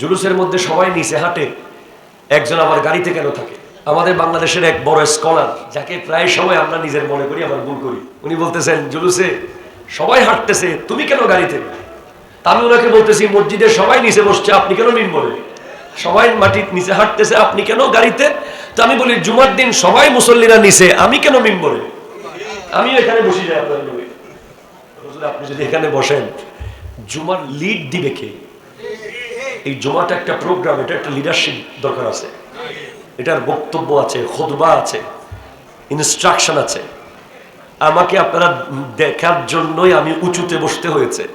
জুলুসের মধ্যে সবাই নিচে হাঁটে, একজন আমার গাড়িতে কেন থাকে? আমাদের বাংলাদেশের এক বড় স্কলার যাকে প্রায় সময় আমরা নিজের মনে করি, আবার ভুল করি। উনি বলতেছেন, জুলুসে সবাই হাঁটতেছে, তুমি কেন গাড়িতে? আমি ওনাকে বলতেছি, মসজিদে সবাই নিচে বসছে, আপনি কেন বলে সবাই মাটির নিচে হাঁটতেছে, আপনি কেন গাড়িতে? তো আমি বলি, জুমার দিন সবাই মুসল্লিরা নিচে, আমি কেন মিম মিম্বরে? আমিও এখানে বসে যাই আপনার আপনি যদি এখানে বসেন, জুমার লিড দিবে কে? এই জমাটা একটা প্রোগ্রাম এটা একটা লিডারশিপ দরকার আছে। এটার বক্তব্য আছে খোদবা আছে ইনস্ট্রাকশন আছে। আমাকে আপনারা দেখার জন্যই আমি উঁচুতে বসতে হয়েছে।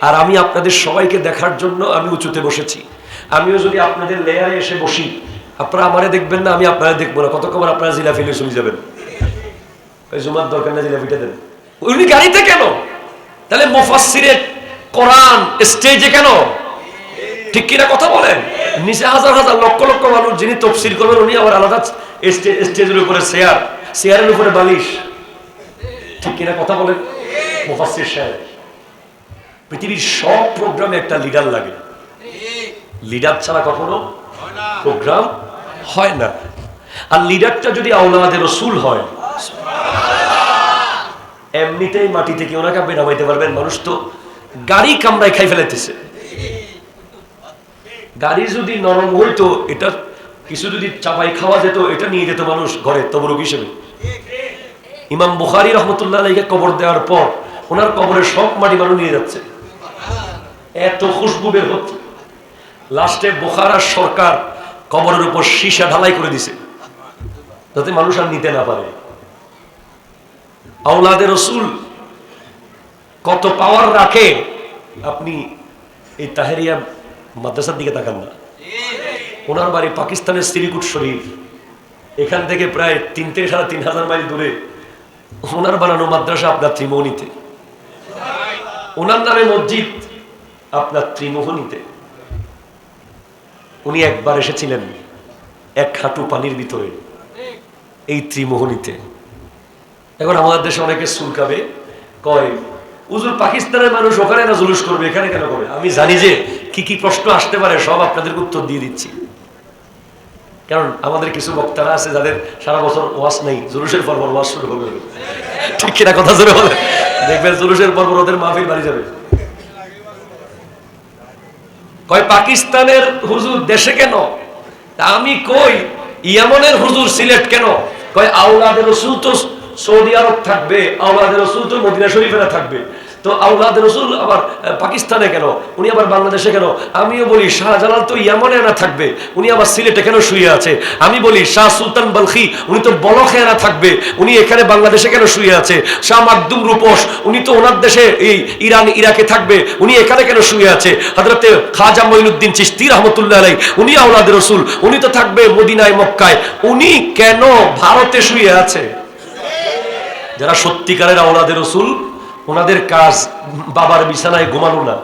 আর আমি আপনাদের সবাইকে দেখার জন্য আমি উঁচুতে বসেছি। আমিও যদি আপনাদের লেয়ারে এসে বসি, আপনারা আমারে দেখবেন না, আমি আপনারা দেখব না। কত কতক্ষণ আপনারা জিলা ফেলে চলে যাবেন? ওই জুমার দরকার না জিলাপিটা দেন। উনি গাড়িতে কেন? তাহলে মুফাসসিরের কোরআন স্টেজে কেন? ঠিক কিনা কথা বলেন? নিচে হাজার হাজার লক্ষ লক্ষ মানুষ যিনি তফসিল করবেন, উনি আবার আলাদা স্টেজের উপরে চেয়ার, চেয়ারের উপরে বালিশ। ঠিক কিনা কথা বলেন? মুফাসসির সাহেব, পৃথিবীর সব প্রোগ্রামে একটা লিডার লাগে। লিডার ছাড়া কখনো প্রোগ্রাম হয় না। আর লিডারটা যদি আওলাদের রসুল হয়, এমনিতেই মাটি থেকে ওনাকে নামাইতে পারবেন? মানুষ তো গাড়ি কামড়ায় খাই ফেলাইতেছে। গাড়ি যদি নরম হইতো, এটা কিছু যদি চাপাই খাওয়া যেত, এটা নিয়ে যেত মানুষ ঘরে তবরুক হিসেবে। ইমাম বুখারি রহমতুল্লাহ কবর দেওয়ার পর, ওনার কবরের সব মাটি মানুষ নিয়ে যাচ্ছে। এত খুশবু বের হচ্ছে। লাস্টে বোখারার সরকার কবরের উপর সীসা ঢালাই করে দিছে, যাতে মানুষ আর নিতে না পারে। আউলাদের রসুল কত পাওয়ার রাখে, আপনি এই তাহেরিয়া মাদ্রাসার দিকে তাকান না। ওনার বাড়ি পাকিস্তানের সিরিকুট শরীফ। এখান থেকে প্রায় তিন থেকে সাড়ে তিন হাজার মাইল দূরে ওনার বানানো মাদ্রাসা আপনার ত্রিমোহনীতে। ওনার নামে মসজিদ আপনার ত্রিমোহনীতে। উনি একবার এসেছিলেন এক হাঁটু পানির ভিতরে এই ত্রিমোহনীতে। এখন আমাদের দেশে অনেকে চুলকাবে কয় উজুর পাকিস্তানের মানুষ ওখানে না জুলুস করবে? এখানে কেন করে আমি জানি যে কি কি প্রশ্ন আসতে পারে সব আপনাদেরকে উত্তর দিয়ে দিচ্ছি। কারণ আমাদের কিছু বক্তারা আছে যাদের সারা বছর ওয়াশ নেই, জুলুসের পর ওয়াশ শুরু হবে। ঠিক কিনা কথা জোরে বলে? দেখবেন জুলুসের পর ওদের মাহফিল বাড়ি যাবে। কয়, পাকিস্তানের হুজুর দেশে কেন? আমি কই, ইয়ামনের হুজুর সিলেট কেন? কয় আউলাদের রসুল তো সৌদি আরব থাকবে আউলাদের রসুল তো মদিনা শরীফেরা থাকবে। তো আউলাদের রসুল আবার পাকিস্তানে কেন উনি আবার বাংলাদেশে কেন আমিও বলি, শাহজালাল তো ইয়ামনে না থাকবে, উনি আবার সিলেটে কেন শুয়ে আছে? আমি বলি, শাহ সুলতান বলখি, উনি তো বলখে না থাকবে, উনি এখানে বাংলাদেশে কেন শুয়ে আছে? শাহ মাকদুম রূপস, উনি তো ওনার দেশে এই ইরান, ইরাকে থাকবে, উনি এখানে কেন শুয়ে আছে? হজরতে খাজা মঈনুদ্দিন চিস্তি রহমতুল্লাহ আলাই উনি আউলাদের রসুল, উনি তো থাকবে মদিনায়, মক্কায়, উনি কেন ভারতে শুয়ে আছে? যারা সত্যিকারের আওলাদের রসুল ওনাদের কাজ বাবার বিছানায় ঘুমানো না।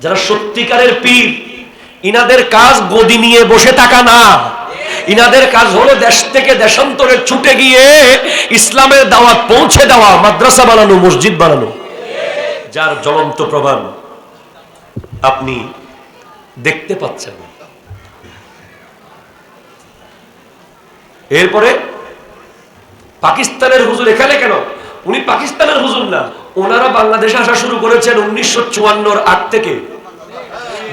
যারা সত্যিকারের পীর, ইনাদের কাজ গদি নিয়ে বসে থাকা না। ইনাদের কাজ হলো দেশ থেকে দেশান্তরে ছুটে গিয়ে ইসলামের দাওয়াত পৌঁছে দেওয়া, মাদ্রাসা বানানো, মসজিদ বানানো। যার জ্বলন্ত প্রমাণ আপনি দেখতে পাচ্ছেন। এরপরে পাকিস্তানের হুজুর এখানে কেন? উনি পাকিস্তানের হুজুর না। ওনারা বাংলাদেশে আসা শুরু করেছেন উনিশশো চুয়ান্নর আট থেকে।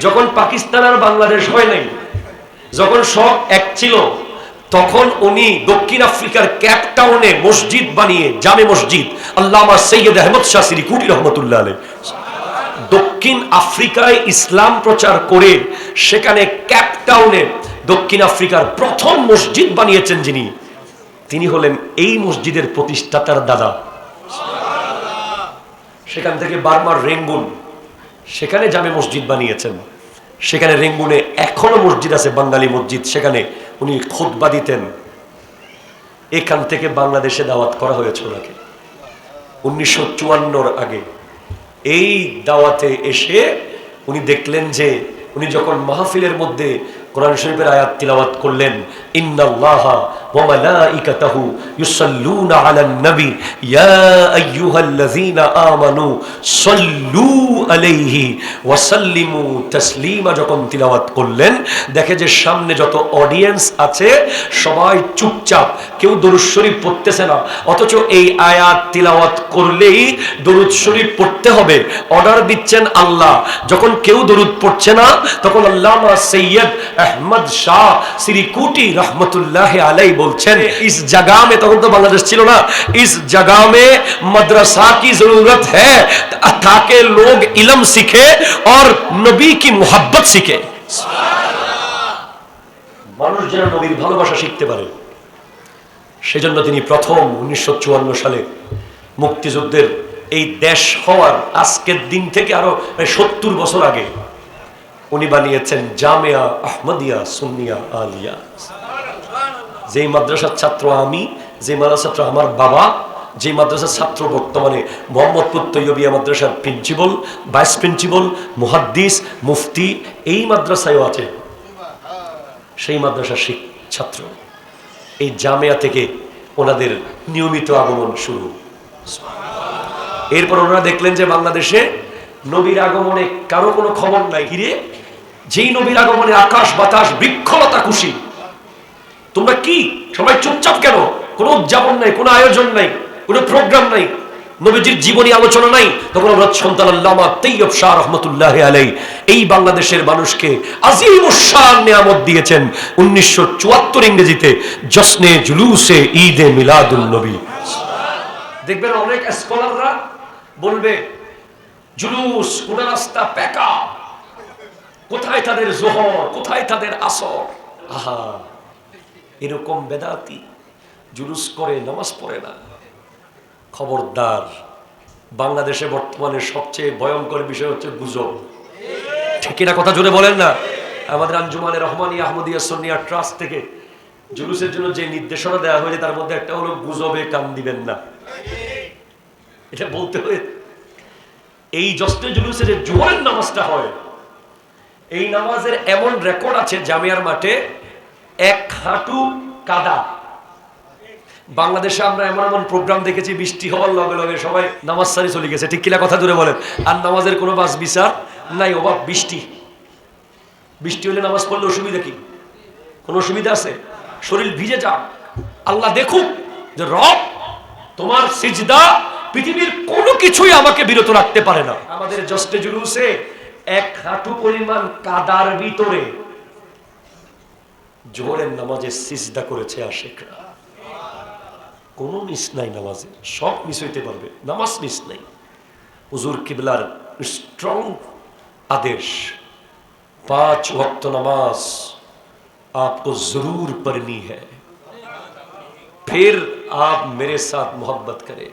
যখন পাকিস্তান আর বাংলাদেশ হয় নাই, যখন সব এক ছিল, তখন উনি দক্ষিণ আফ্রিকার ক্যাপ টাউনে মসজিদ বানিয়ে, জামে মসজিদ, আল্লামা সৈয়দ আহমদ শাহ সিরিকুটি রহমতুল্লাহ আলাই দক্ষিণ আফ্রিকায় ইসলাম প্রচার করে সেখানে ক্যাপ টাউনে দক্ষিণ আফ্রিকার প্রথম মসজিদ বানিয়েছেন যিনি। তিনি হলেন এই মসজিদের প্রতিষ্ঠাতার দাদা। সেখান থেকে বারবার রেঙ্গুন, সেখানে জামে মসজিদ বানিয়েছেন। সেখানে রেঙ্গুনে এখনও মসজিদ আছে, বাঙালি মসজিদ। সেখানে উনি খুতবা দিতেন। এখান থেকে বাংলাদেশে দাওয়াত করা হয়েছে ওনাকে। উনিশশো আগে এই দাওয়াতে এসে উনি দেখলেন যে উনি যখন মাহফিলের মধ্যে কোরআন শরীফের আয়াত তিলাওয়াত করলেন, ইন্নাল্লাহা وملائكته يصلون على النبي يا أيها الذين آمنوا صلوا عليه وسلموا تسليما যখন তিলাওয়াত করলেন দেখে যে সামনে যত অডিয়েন্স আছে সবাই চুপচাপ কেউ দরুদ শরীফ পড়তেছে না অথচ এই আয়াত তিলাওয়াত করলেই দরুদ শরীফ পড়তে হবে অর্ডার দিচ্ছেন আল্লাহ যখন কেউ দরুদ পড়ছে না তখন আল্লামা সৈয়দ আহমদ শাহ সিরিকুটি রহমতুল্লাহ আলাই বলছেন, ইস জাগা মে তখন তো বাংলাদেশ ছিল না, ইস জাগা মে মাদ্রাসা কি জরুরত হ্যাঁ? হাকে লোক ইলম শিখে আর নবী কি মোহাব্বত শিখে। মানুষ যেন নবীর ভালোবাসা শিখতে পারে, সেজন্য তিনি প্রথম উনিশশো সালে মুক্তিযুদ্ধের এই দেশ হওয়ার আজকের দিন থেকে আরও সত্তর বছর আগে উনি বানিয়েছেন জামিয়া আহমদিয়া সুনিয়া আলিয়া। যেই মাদ্রাসার ছাত্র আমি, যে মাদ্রাসার ছাত্র আমার বাবা, যে মাদ্রাসার ছাত্র বর্তমানে মোহাম্মদপুর তৈয়বিয়া মাদ্রাসার প্রিন্সিপাল, ভাইস প্রিন্সিপাল, মুহাদ্দিস, মুফতি, এই মাদ্রাসায়ও আছে। সেই মাদ্রাসার শিক, ছাত্র। এই জামিয়া থেকে ওনাদের নিয়মিত আগমন শুরু। এরপর ওনারা দেখলেন যে বাংলাদেশে নবীর আগমনে কারও কোনো খবর নাই। হিরে, যেই নবীর আগমনে আকাশ বাতাস বৃক্ষলতা, খুশি। তোমরা কি? সবাই চুপচাপ কেন? কোনো উদযাপন নাই, কোনো আয়োজন নাই, কোনো প্রোগ্রাম নাই। নবীজির জীবনী আলোচনা নাই। তখন আমরা সন্তান আল্লামা তৈয়ব শাহ রহমতুল্লাহ আলাই এই বাংলাদেশের মানুষকে আজিম উৎসাহ নিয়ামত দিয়েছেন উনিশশো চুয়াত্তর ইংরেজিতে জশ্নে জুলুসে ঈদে মিলাদুল নবী। দেখবেন অনেক স্কলাররা বলবে, জুলুস কোন রাস্তা, প্যাকা কোথায় তাদের জোহর, কোথায় তাদের আসর? আহা। এরকম বেদাতি জুলুস করে নামাজ পড়ে না। খবরদার। বাংলাদেশে বর্তমানে সবচেয়ে ভয়ঙ্কর বিষয় হচ্ছে গুজব। ঠিক না কথা জোরে বলেন না? আমাদের আঞ্জুমানের রহমানী আহমদিয়া সন্নিয়া ট্রাস্ট থেকে জুলুসের জন্য যে নির্দেশনা দেওয়া হয়েছে, তার মধ্যে একটা হলো গুজবে কান দিবেন না। এটা বলতে হয়ে এই জস্তে জুলুসে যে জোহরের নামাজটা হয়। এই নামাজের এমন রেকর্ড আছে জামিয়ার মাঠে এক হাঁটু কাদা। বাংলাদেশে আমরা এমন এমন প্রোগ্রাম দেখেছি, বৃষ্টি হওয়ার লগে লগে সবাই নামাজ সারি চলে গেছে। ঠিক কিনা কথা দূরে বলেন। আর নামাজের কোনো বাস বিচার নাই অভাব বৃষ্টি। বৃষ্টি হলে নামাজ পড়লে অসুবিধা কি? কোনো অসুবিধা আছে? শরীর ভিজে যাক। আল্লাহ দেখুক যে রব তোমার সিজদা পৃথিবীর কোনো কিছুই আমাকে বিরত রাখতে পারে না। আমাদের জস্টে জুলুসে এক হাঁটু পরিমাণ কাদার ভিতরে জোহরের নামাজে সিজদা করেছে আশেখরা কোনো মিস নাই নামাজে সব মিস হইতে পারবে নামাজ মিস নাই হুজুর কিবলার স্ট্রং आदेश पांच वक्त नमाज आपको जरूर पढ़नी है फिर आप मेरे साथ मोहब्बत करें